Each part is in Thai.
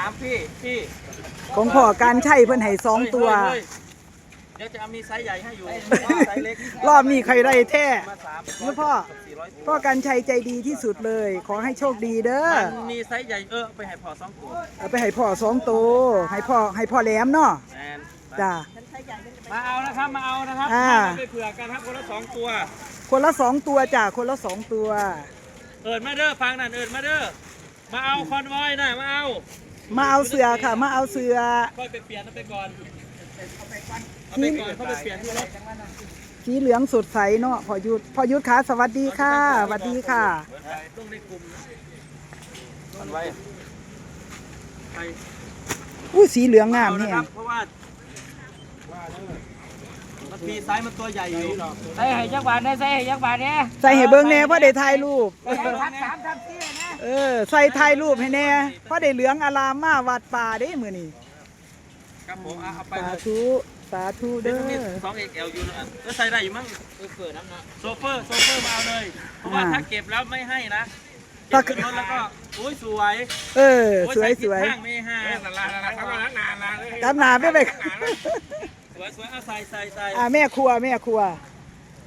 ถามพี่พี่ของพ่อการใช้เพิ่นให้สองตัว เฮ้ยเฮ้ยเดี๋ยวจะมีไซส์ใหญ่ให้อยู่ ไซส์เล็กรอบนี้ใครได้แท้ มาสามนี่พ่อ สี่ร้อยพ่อการใช้ใจดีที่สุดเลย ขอให้โชคดีเด้อมันมีไซส์ใหญ่เออไปให้พอสองตัวเอาไปให้พ่อสองตัวให้พ่อให้พ่อแหลมเนาะแมนจ้ามาเอานะครับมาเอานะครับอ่าไปเผื่อกันครับคนละสองตัว คนละสองตัวจ้าคนละสองตัว เอิดมาเด้อฟังนั่นเอิดมาเด้อมาเอาคอนวอยนะมาเอา มาเอาเสือค่ะ มาเอาเสือค่อยไปเปลี่ยนเอาไปก่อนเอาไปก่อนเขาไปเปลี่ยนที่รถสีเหลืองสดใสเนาะพ่อยุทธพ่อยุทธคะสวัสดีค่ะสวัสดีค่ะต้องในกลุ่มนะคอนไว้ไปอู้สีเหลืองงามเอเนี่ยนะครับเพราะว่ามันมีไซส์มันตัวใหญ่อยู่ใส่ให้ยักบาทเนี่ยใส่ให้ยักบาทเนี่ยใส่ให้เบิ่งแน่พ่อได้ถ่ายรูปทักสามทักสี่นะ เออ ใส่ถ่ายรูปให้แน่พ่อได้เหลืองอารามมาวัดป่าเด้มื้อนี้ครับผมเอาเอาไปสาเลยธุสาธุเดี๋เด้ยวนี้อสองเอ็กเอลอยู่นะก็ใส่ได้อยู่มั้งเออเปิดน้ำเนาะโซเฟอร์โซเฟอร์มาเอาเลย เพราะว่าอ่าถ้าเก็บแล้วไม่ให้นะถ้าเก็บขึ้นรถแล้วก็อุ้ยสวย เออโอ้สวยใผิสดวยข้างไม่ให้นั่นละนั่นละทำมาตั้งนานละตามหนาไปไปสวยสวยเอาใส่ใส่ใส่อ่าแม่ครัวแม่ครัว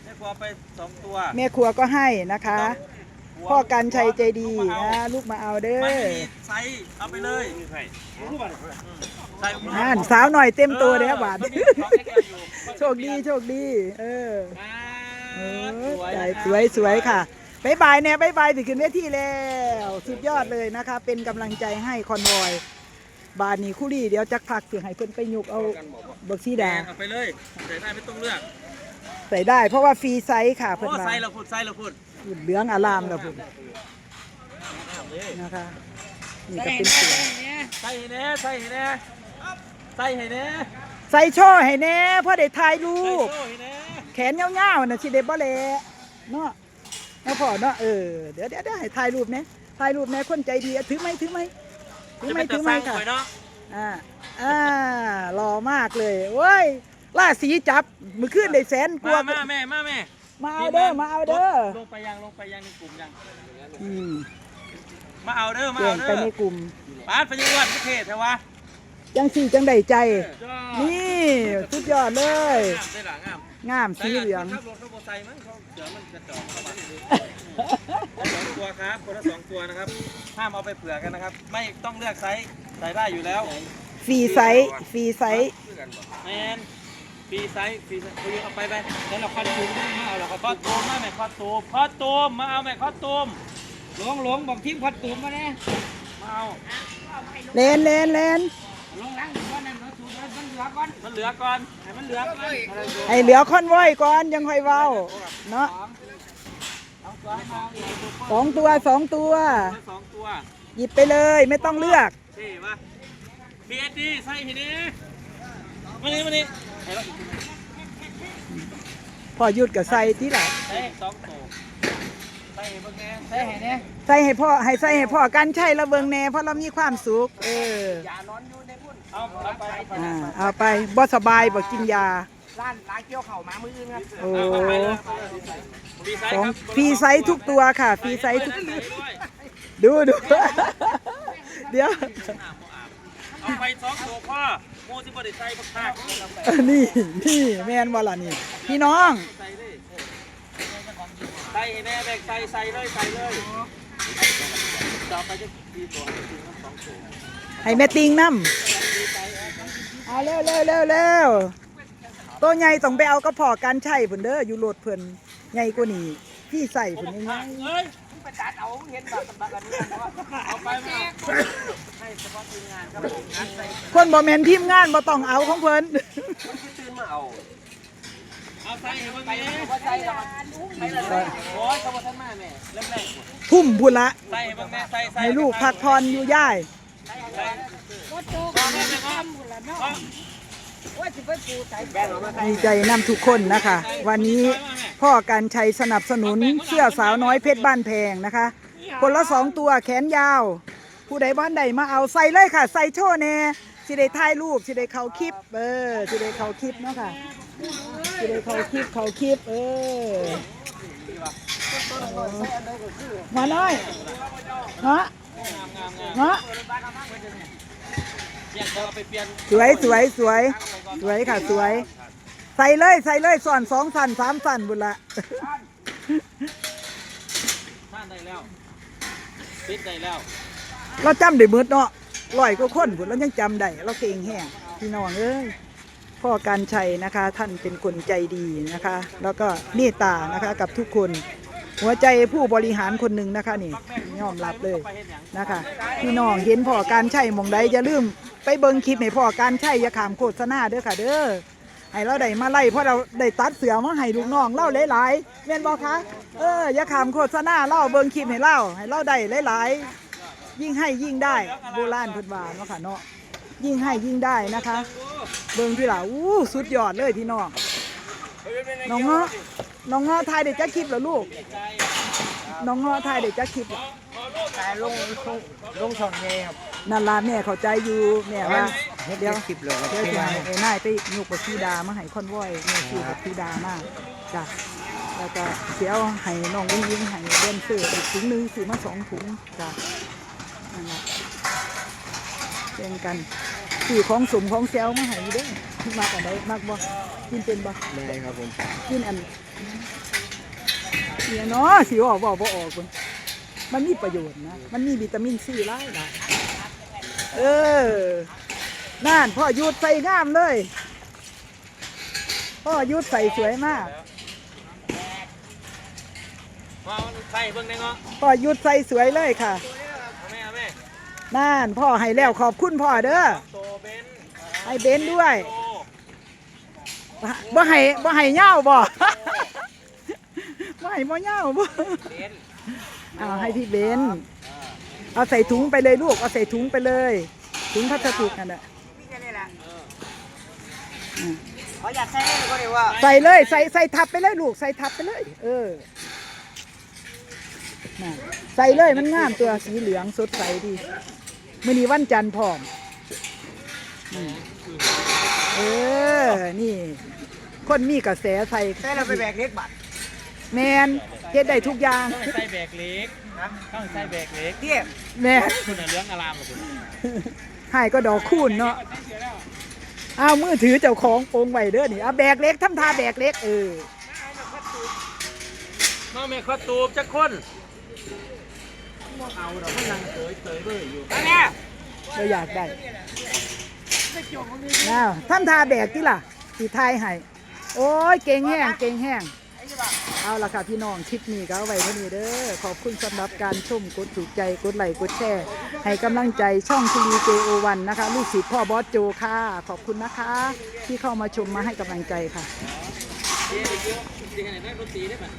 ให้พอไปสองตัว แม่ครัวก็ให้นะคะหัว พ่อกันชัยใจดีลูกมาเอานะลูกมาเอาเด้อมันมีไซส์เอาไปเลยใส่ใส่นั่นสาวหน่อยเต็มตัวเลยครับบาทมันมีสอง XL อยู่โชคดีโชคดี เออมาเออสวยใจนะครับสวยสวยค่ะบายบายแน่บายบายสิขึ้นเวทีแล้ว สุดยอดเลยนะคะ เป็นกำลังใจให้คอนวอย บานนี้คุรี่เดี๋ยวจักพักเสียให้เพิ่นไปยุกเอาเบิกซีแดแดงงเอาไปเลยใส่ได้ไม่ต้องเลือกใส่ได้ เพราะว่าฟรีไซส์ค่ะโอ้เพิ่นมาใส่เราพูดใส่เราพูด เหลืองอารามแล้วพุ่นนะคะนี่ก็เป็นเสือใส่ให้แน่ใส่ให้แน่ใส่ให้แน่ใส่ช่อให้แน่พ่อได้ถ่ายรูใส่ปโซ่ให้แน่แขนยาวๆน่ะสิได้บ่แลเนาะแล้วพ่อเนาะเออเดี๋ยวเดี๋ยวเดี๋ยวให้ถ่ายรูปแน่ถ่ายรูปแน่คนใจดีอะถือไหมถือไหมถือไหมถือไหมค่ะจะเป็นตาสร้างสวยเนาะอ่าอ่าหล่อมากเลยเว้ยล่าสีจับมือขึ้นได้แสนกมาว่ามาแม่มาแม่ มาเอาเด้อมาเอาเด้อลงไปยังลงไปยังในกลุ่มยังอืมมาเอาเด้อมาเปลี่ยเอานเด้ไปอในกลุ่มปาดพญวันประเทศใช่วะจังสี่จังได้ใจจ้านี่สุดยอดเลย งามได้หลังงามงามสีเหลือง ขับรถขับมอเตอร์ไซค์มั้งเขาเสือมันกระจอกเข้ามาสองตัวครับคนละสองตัวนะครับห้ามเอาไปเผื่อกันนะครับ ไม่ต้องเลือกไซส์ใส่ได้อยู่แล้วฟรีไซส์ฟรีไซส์แมน ฟรีไซส์ฟรีไซส์เอาเอาไปไปแล้วเราคอนตูมมาเอาเราคอนตูมมาแม่คอนตูมคอนตูมมาเอาแม่คอนตูมหลวงหลวงบอกทิ้งพัดตุ่มมาเนี่ยมาเอาเลนเลนเลนหลวงล้างก้อนนั่นเราสูดมันเหลือก้อนมันเหลือก่อนให้มันเหลือก่อนให้เหลือคอนไว้ก่อนยังค่อยเว้าเนาะเอาตัวให้มาอีกสองตัวสองตัว สองตัวหยิบไปเลยไม่ต้องเลือก เท่ปะพีเอสดีใส่ทีนี้มานี่มานี่ ให้เราอีกทีหนึ่งพอหยุดกับใส่ที่หลังใส่สองตัวใส่เบิ่งแน่ใส่ให้เนี่ยใส่ให้พ่อให้ใส่ให้พ่อกันใช่ระเบิงแน่เพราะเรามีความสุขเอออย่านอนอยู่ในพุ่นเอาเอาไปเอาไปอ่าเอาไปบ่สบายบ่กินยาร้านร้านเกี่ยวเข่ามามืออื่นครับโอ้เอาไปเลยฟรีไซสส์องครับฟรีไซส์ทุกตัวค่ะฟรีไซส์ทุกใส่ด้วยดูดูเดี๋ยวเอาไปสองตัวพ่อโมสิบริใส่บักทากเออนี่นี่แมนบ่ล่ะนี่ พี่น้องใส่เลยใส่ให้แน่แบ่งใส่ใส่เลยใส่เลยต่อไปจะดีตัวจริงๆสองตัวให้แม่ติงน้ำเอาเร็วเร็วเร็วเร็วตัวใหญ่ต้องไปเอากระเพาะกันใช่เพิ่นเด้ออยู่โหลดเพิ่นใหญ่กว่านี้พี่ใส่เพิ่นยังไงเอ้ย ไปจัดเอาเห็นแบบแบบนี้เอาไปมาให้เฉพาะทีมงานครับผมงานใส่คนบ่แม่นทีมงานบ่ต้องเอาของเพิ่นตื่นมาเอาเอาใส่ให้มันไปแน่ว่าใส่แล้วไปเลยโอ้ยขบวนท่านมาแม่เริ่มแรกทุ่มพุ่นละใส่ให้มันแน่ใส่ใส่ให้ลูกพักผ่อนอยู่ย่ายใส่พ่อแม่แม่พ่อว่าจะไปปูใส่แบนออกมา ดีใจนำทุกคนนะคะ วันนี้พ่อการชัยสนับสนุนเสื้อสาวน้อยเพชรบ้านแพงนะคะคนละสองตัวแขนยาว ผู้ใดบ้านใดมาเอาใส่เลยค่ะ ใส่โชว์แน่สิได้ถ่ายรูปสิได้เขาคลิป เออสิได้เขาคลิปเนาะค่ะสิได้เขาคลิปเขาคลิป เออมาหน่อยเนาะเนาะ สวยสวยสวย สวยค่ะสวย ใส่เลยใส่เลยส่วนสองสันสามสันบุญละท่านได้แล้วปิดได้แล้ว เราจำได้มืดเนาะลอยก็คนบุญเรายังจำได้เราเก่งแห้งพี่น้องเอ้ยพ่อการชัยนะคะ ท่านเป็นคนใจดีนะคะ แล้วก็เมตตานะคะกับทุกคน หัวใจผู้บริหารคนหนึ่งนะคะนี่ ยอมรับเลยนะคะพี่น้องเห็นพ่อการใช่มองใดอย่าลืมไปเบิ่งคลิปให้พ่อการใช่อย่าขามโฆษณาเด้อค่ะ เด้อให้เราได้มาไล่เพราะเราได้ตัดเสือมาให้ลูกน้องเล่าหลายๆแม่นบอกคะเอออย่าขามโฆษณาเล่าเบิ่งคลิปให้เล่าให้เล่าได้หลายๆยิ่งให้ยิ่งได้โบราณพิ่นว่าเนาะค่ะเนาะยิ่งให้ยิ่งได้นะคะ เบิ่งที่หล่ะอู้สุดยอดเลยพี่น้องน้องเงาะน้องเงาะทายเด็กจะคลิปเหรอลูกน้องเงาะทายเด็กจะคลิปเหรอ แต่ลงลงลงช่องไงครับนั่นล่ะแม่เข้าใจอยู่แม่ว่าเฮ็ดเดี๋ยวคลิปเลยครับเดี๋ยวที่จะมาให้ไอ้นายไปยุกบักซีดามาให้คอนวอยแม่ชื่อบักซีดามาจ้ะแล้วก็เสียวให้น้องยิงยิงให้เดนเซอร์อีกถุงหนึงซื้อมาสองถุงจ้ะนั่นแหละแบ่งกันซื้อของสมของเซลมาให้อยู่เด้อมากอันใดมากบ่กินเป็นบ่ได้ครับผม กินอันเสียเนาะสิออกบ่บ่ออกคุณ มันมีประโยชน์นะ มันมีวิตามินซีหลายหลายเออนั่นพ่อยุดใส่งามเลย พ่อยุดใส่สวยมาก มาใส่เบิ่งได้เงาะพ่อยุดใส่สวยเลยค่ะเอาแม่เอาแม่นั่นพ่อให้แล้วขอบคุณพ่อเด้อ โตเบนให้เบนด้วย โตบ่ให้บ่ให้เหย้าบ่ บ่ให้บ่เหย้าบ่ เบน เอาให้พี่เบนเอาใส่ถุงไปเลยลูก เอาใส่ถุงไปเลย ถุงพลาสติกนั่นแหละนี่แค่นี้แหละอืมขออยากใช้เลยก็ได้ว่าใส่เลยใส่ใส่ทับไปเลยลูก ใส่ทับไปเลย เออน่ะใส่เลยมันงามตัวสีเหลืองสดใสดีมื้อนี้วันจันทร์พร้อมอืมเออ นี่ คนมีกระแสใส่ใช้เราไปแบกเล็กบัตร แมนเฮ็ดได้ทุกอย่างต้องใส่แบกเล็กต้องใส่แบกเล็กเที่ยแมนคุณน่ะเรื่องอารามกับคุณให้ก็ดอกคูณเนาะเอามือถือเจ้าของโปรงไว้เด้อนี่เอาแบกเล็กทำท่าแบกเล็กเออมาแม่ข้อตูบจักคนเอาดอกมันนั่งเตยเตยเบ้ออยู่อันเนี้ยเราอยากได้อ้าวทำท่าแบกที่ล่ะสีไทายให้โอ้ยเก่งแห้งเก่งแห้ง เอาละค่ะพี่น้องคลิปนี้ก็เอาไว้เท่านี้เด้อขอบคุณสำหรับการชมกดถูกใจกดไลค์กดแชร์ให้กำลังใจช่องทีวีเจโอวันนะคะลูกศิษย์พ่อบอสโจค่ะ ขอบคุณนะคะ ที่เข้ามาชมมาให้กำลังใจค่ะเดี๋ยวเดี๋ยวจริงๆไหนได้ดนตรีได้ป่ะ